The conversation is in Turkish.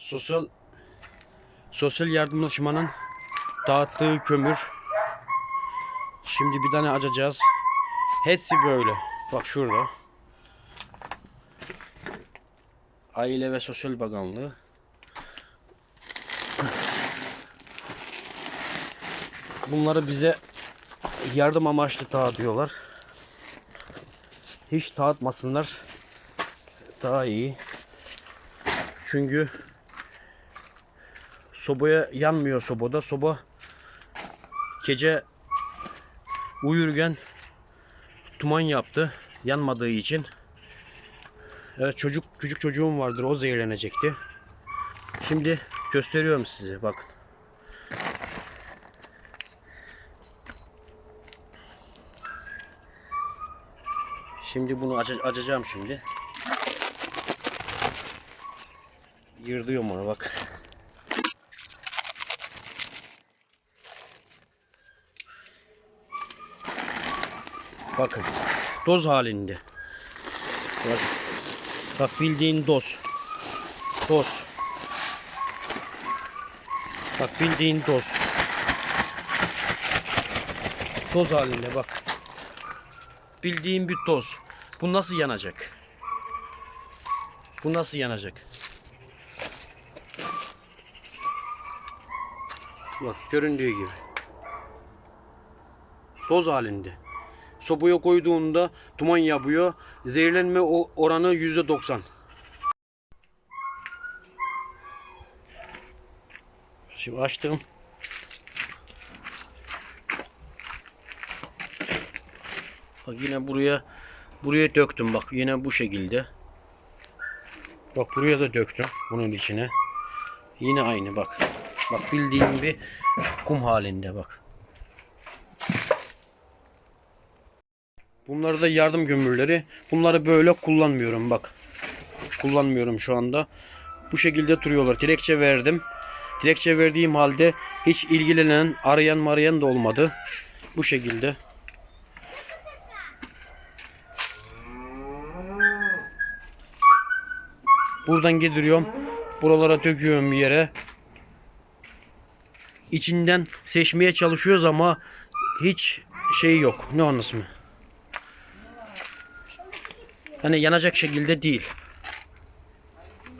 Sosyal sosyal yardımlaşmanın dağıttığı kömür. Şimdi bir tane açacağız. Hepsi böyle. Bak şurada. Aile ve Sosyal Bakanlığı. Bunları bize yardım amaçlı dağıtıyorlar. Hiç dağıtmasınlar. Daha iyi. Çünkü sobaya yanmıyor sobada. Soba gece uyurken duman yaptı. Yanmadığı için. Evet çocuk küçük çocuğum vardır o zehirlenecekti. Şimdi gösteriyorum size bakın. Şimdi bunu aç açacağım şimdi. Yırdıyorum onu bak. Bakın. Doz halinde. Bak. Bak bildiğin doz. Doz. Bak bildiğin doz. Toz halinde bak. Bildiğin bir toz. Bu nasıl yanacak? Bu nasıl yanacak? Bak göründüğü gibi. Toz halinde. Sobaya koyduğunda duman yapıyor. Zehirlenme oranı yüzde doksan. Şimdi açtım. Bak yine buraya buraya döktüm bak yine bu şekilde. Bak buraya da döktüm bunun içine. Yine aynı bak. Bak bildiğim bir kum halinde bak. Bunları da yardım gömürleri. Bunları böyle kullanmıyorum bak. Kullanmıyorum şu anda. Bu şekilde duruyorlar. Dilekçe verdim. Dilekçe verdiğim halde hiç ilgilenen, arayan marayan da olmadı. Bu şekilde. Buradan getiriyorum. Buralara döküyorum bir yere. İçinden seçmeye çalışıyoruz ama hiç şey yok. Ne onun? Hani yanacak şekilde değil.